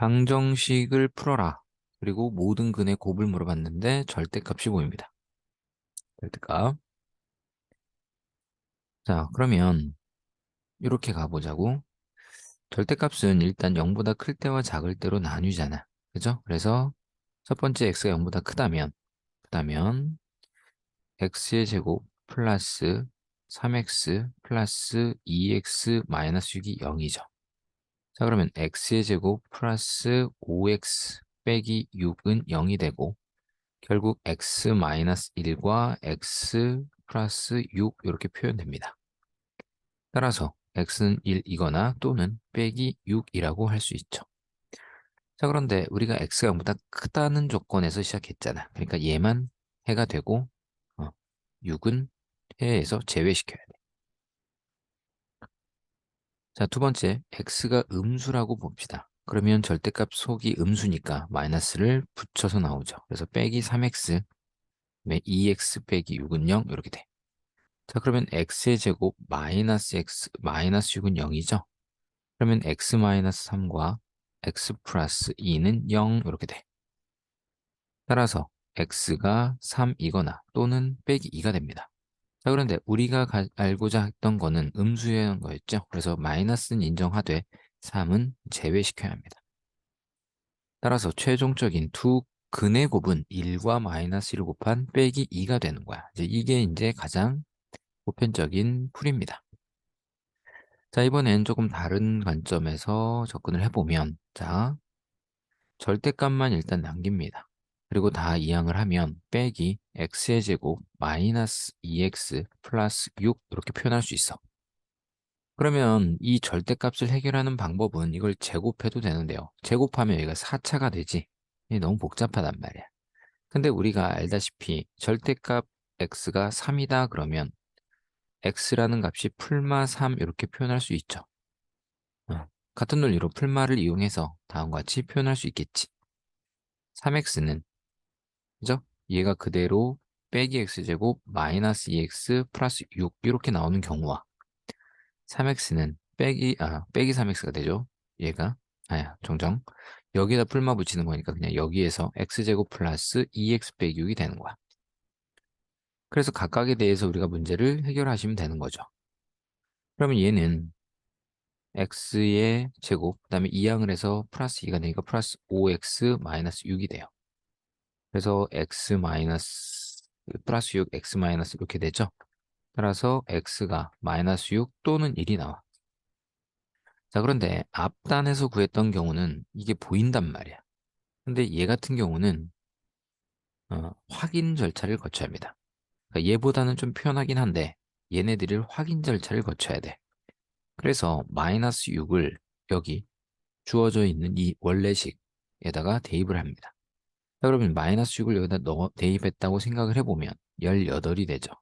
방정식을 풀어라. 그리고 모든 근의 곱을 물어봤는데 절대값이 보입니다. 절대값. 자, 그러면 이렇게 가보자고. 절대값은 일단 0보다 클 때와 작을 때로 나뉘잖아. 그죠? 그래서 첫 번째 x가 0보다 크다면, 크다면 x의 제곱 플러스 3x 플러스 2x 마이너스 6이 0이죠. 자, 그러면 x의 제곱 플러스 5x 빼기 6은 0이 되고 결국 x 마이너스 1과 x 플러스 6 이렇게 표현됩니다. 따라서 x는 1이거나 또는 빼기 6이라고 할 수 있죠. 자 그런데 우리가 x가 0보다 크다는 조건에서 시작했잖아. 그러니까 얘만 해가 되고 어, 6은 해에서 제외시켜야 돼. 자, 두 번째, x가 음수라고 봅시다. 그러면 절대값 속이 음수니까 마이너스를 붙여서 나오죠. 그래서 빼기 3x, 2x 빼기 6은 0 이렇게 돼. 자, 그러면 x의 제곱 마이너스 x, 마이너스 6은 0이죠. 그러면 x 마이너스 3과 x 플러스 2는 0 이렇게 돼. 따라서 x가 3이거나 또는 빼기 2가 됩니다. 자, 그런데 우리가 가, 알고자 했던 거는 음수의 거였죠. 그래서 마이너스는 인정하되 3은 제외시켜야 합니다. 따라서 최종적인 두 근의 곱은 1과 마이너스 1을 곱한 빼기 2가 되는 거야. 이제 이게 이제 가장 보편적인 풀입니다. 자, 이번엔 조금 다른 관점에서 접근을 해보면, 자, 절대값만 일단 남깁니다. 그리고 다 이항을 하면 빼기 x의 제곱 마이너스 2x 플러스 6 이렇게 표현할 수 있어. 그러면 이 절대값을 해결하는 방법은 이걸 제곱해도 되는데요. 제곱하면 얘가 4차가 되지. 이게 너무 복잡하단 말이야. 근데 우리가 알다시피 절대값 x가 3이다 그러면 x라는 값이 풀마 3 이렇게 표현할 수 있죠. 어, 같은 논리로 풀마를 이용해서 다음과 같이 표현할 수 있겠지. 3x는 그죠? 얘가 그대로 빼기 x제곱 마이너스 2x 플러스 6 이렇게 나오는 경우와 3x는 빼기 아 빼기 3x가 되죠. 얘가 아야 정정 여기다 풀마 붙이는 거니까 그냥 여기에서 x제곱 플러스 2x 빼기 6이 되는 거야. 그래서 각각에 대해서 우리가 문제를 해결하시면 되는 거죠. 그러면 얘는 x의 제곱, 그 다음에 2항을 해서 플러스 2가 되니까 플러스 5x 마이너스 6이 돼요. 그래서 x 마이너스 플러스 6 x 마이너스 이렇게 되죠. 따라서 x가 마이너스 6 또는 1이 나와. 자 그런데 앞단에서 구했던 경우는 이게 보인단 말이야. 근데 얘 같은 경우는 어, 확인 절차를 거쳐야 합니다. 그러니까 얘보다는 좀 표현하긴 한데 얘네들을 확인 절차를 거쳐야 돼. 그래서 마이너스 6을 여기 주어져 있는 이 원래식에다가 대입을 합니다. 자, 그러면 마이너스 6을 여기다 넣어 대입했다고 생각을 해보면 18이 되죠.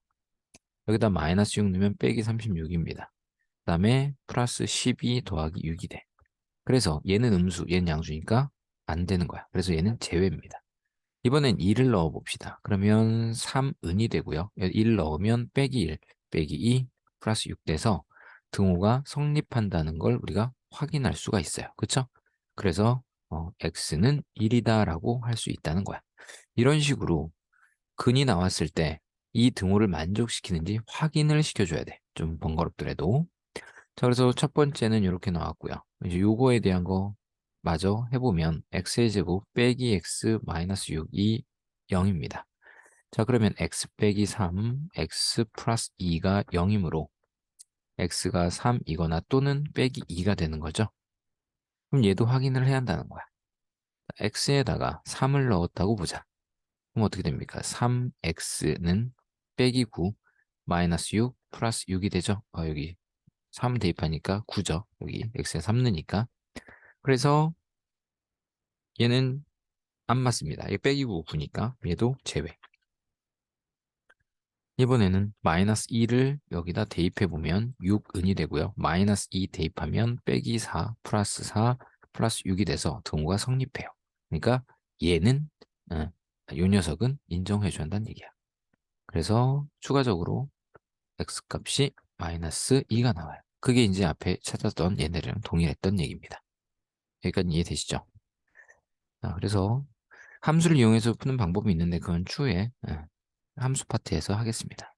여기다 마이너스 6 넣으면 빼기 36입니다. 그 다음에 플러스 12 더하기 6이 돼. 그래서 얘는 음수, 얘는 양수니까 안 되는 거야. 그래서 얘는 제외입니다. 이번엔 2를 넣어 봅시다. 그러면 3은이 되고요. 1 넣으면 빼기 1, 빼기 2, 플러스 6 돼서 등호가 성립한다는 걸 우리가 확인할 수가 있어요. 그쵸? 그래서 어, x는 1이다 라고 할 수 있다는 거야. 이런 식으로 근이 나왔을 때 이 등호를 만족시키는지 확인을 시켜줘야 돼. 좀 번거롭더라도. 자, 그래서 첫 번째는 이렇게 나왔고요. 이제 요거에 대한 거 마저 해보면 x의 제곱 빼기 x 마이너스 6이 0입니다. 자, 그러면 x 빼기 3, x 플러스 2가 0이므로 x가 3이거나 또는 빼기 2가 되는 거죠. 그럼 얘도 확인을 해야 한다는 거야. X에다가 3을 넣었다고 보자. 그럼 어떻게 됩니까? 3x는 빼기 9 마이너스 6 플러스 6이 되죠? 어, 여기 3 대입하니까 9죠. 여기 x에 3 넣으니까. 그래서 얘는 안 맞습니다. 얘 빼기 9, 9니까 얘도 제외. 이번에는 마이너스 2를 여기다 대입해보면 6은이 되고요. 마이너스 2 대입하면 빼기 4 플러스 4 플러스 6이 돼서 등호가 성립해요. 그러니까 얘는 어, 이 녀석은 인정해 줘야 한다는 얘기야. 그래서 추가적으로 x값이 마이너스 2가 나와요. 그게 이제 앞에 찾았던 얘네랑 동일했던 얘기입니다. 여기까지 이해되시죠? 자, 그래서 함수를 이용해서 푸는 방법이 있는데 그건 추후에 예, 함수 파트에서 하겠습니다.